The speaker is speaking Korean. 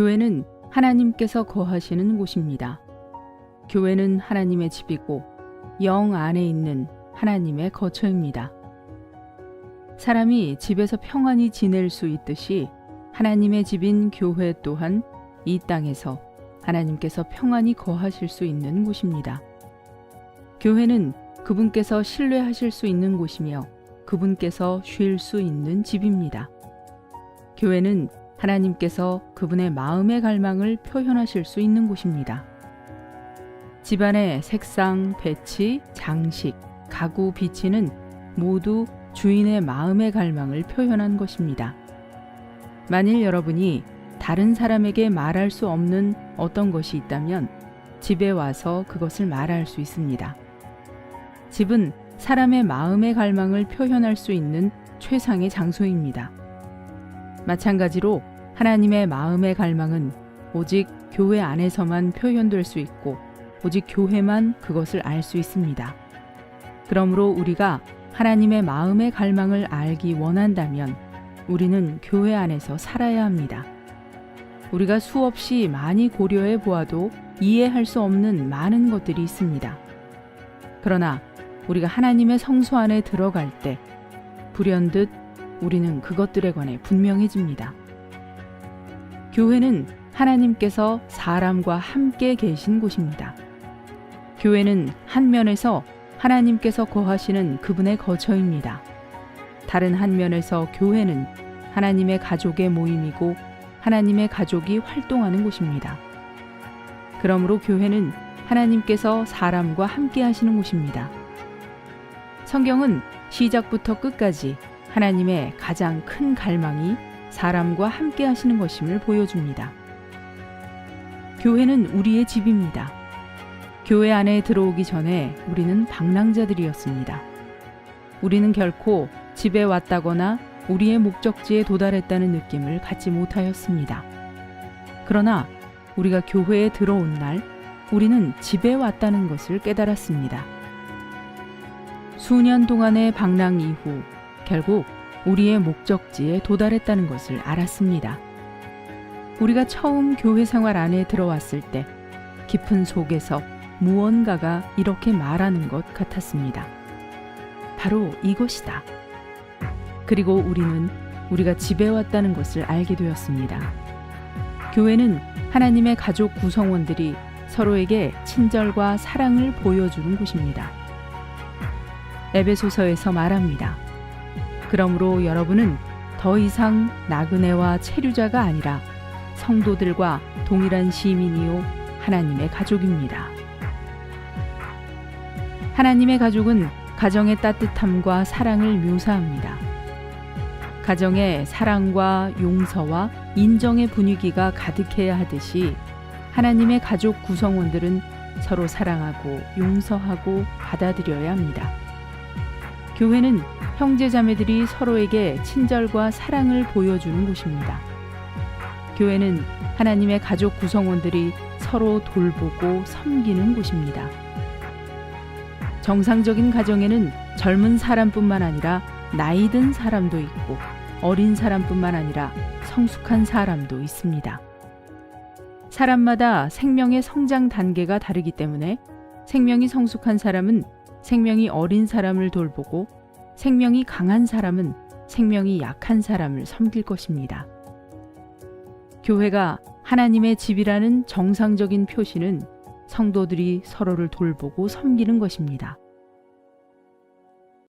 교회는 하나님께서 거하시는 곳입니다. 교회는 하나님의 집이고 영 안에 있는 하나님의 거처입니다. 사람이 집에서 평안히 지낼 수 있듯이 하나님의 집인 교회 또한 이 땅에서 하나님께서 평안히 거하실 수 있는 곳입니다. 교회는 그분께서 신뢰하실 수 있는 곳이며 그분께서 쉴 수 있는 집입니다. 교회는 하나님께서 그분의 마음의 갈망을 표현하실 수 있는 곳입니다. 집안의 색상, 배치, 장식, 가구, 비치는 모두 주인의 마음의 갈망을 표현한 것입니다. 만일 여러분이 다른 사람에게 말할 수 없는 어떤 것이 있다면 집에 와서 그것을 말할 수 있습니다. 집은 사람의 마음의 갈망을 표현할 수 있는 최상의 장소입니다. 마찬가지로 하나님의 마음의 갈망은 오직 교회 안에서만 표현될 수 있고 오직 교회만 그것을 알 수 있습니다. 그러므로 우리가 하나님의 마음의 갈망을 알기 원한다면 우리는 교회 안에서 살아야 합니다. 우리가 수없이 많이 고려해 보아도 이해할 수 없는 많은 것들이 있습니다. 그러나 우리가 하나님의 성소 안에 들어갈 때 불현듯 우리는 그것들에 관해 분명해집니다. 교회는 하나님께서 사람과 함께 계신 곳입니다. 교회는 한 면에서 하나님께서 거하시는 그분의 거처입니다. 다른 한 면에서 교회는 하나님의 가족의 모임이고 하나님의 가족이 활동하는 곳입니다. 그러므로 교회는 하나님께서 사람과 함께 하시는 곳입니다. 성경은 시작부터 끝까지 하나님의 가장 큰 갈망이 사람과 함께 하시는 것임을 보여줍니다. 교회는 우리의 집입니다. 교회 안에 들어오기 전에 우리는 방랑자들이었습니다. 우리는 결코 집에 왔다거나 우리의 목적지에 도달했다는 느낌을 갖지 못하였습니다. 그러나 우리가 교회에 들어온 날 우리는 집에 왔다는 것을 깨달았습니다. 수년 동안의 방랑 이후 결국 우리의 목적지에 도달했다는 것을 알았습니다. 우리가 처음 교회 생활 안에 들어왔을 때 깊은 속에서 무언가가 이렇게 말하는 것 같았습니다. 바로 이것이다. 그리고 우리는 우리가 집에 왔다는 것을 알게 되었습니다. 교회는 하나님의 가족 구성원들이 서로에게 친절과 사랑을 보여주는 곳입니다. 에베소서에서 말합니다. 그러므로 여러분은 더 이상 나그네와 체류자가 아니라 성도들과 동일한 시민이요 하나님의 가족입니다. 하나님의 가족은 가정의 따뜻함과 사랑을 묘사합니다. 가정에 사랑과 용서와 인정의 분위기가 가득해야 하듯이 하나님의 가족 구성원들은 서로 사랑하고 용서하고 받아들여야 합니다. 교회는 형제자매들이 서로에게 친절과 사랑을 보여주는 곳입니다. 교회는 하나님의 가족 구성원들이 서로 돌보고 섬기는 곳입니다. 정상적인 가정에는 젊은 사람뿐만 아니라 나이 든 사람도 있고 어린 사람뿐만 아니라 성숙한 사람도 있습니다. 사람마다 생명의 성장 단계가 다르기 때문에 생명이 성숙한 사람은 생명이 어린 사람을 돌보고 생명이 강한 사람은 생명이 약한 사람을 섬길 것입니다. 교회가 하나님의 집이라는 정상적인 표시는 성도들이 서로를 돌보고 섬기는 것입니다.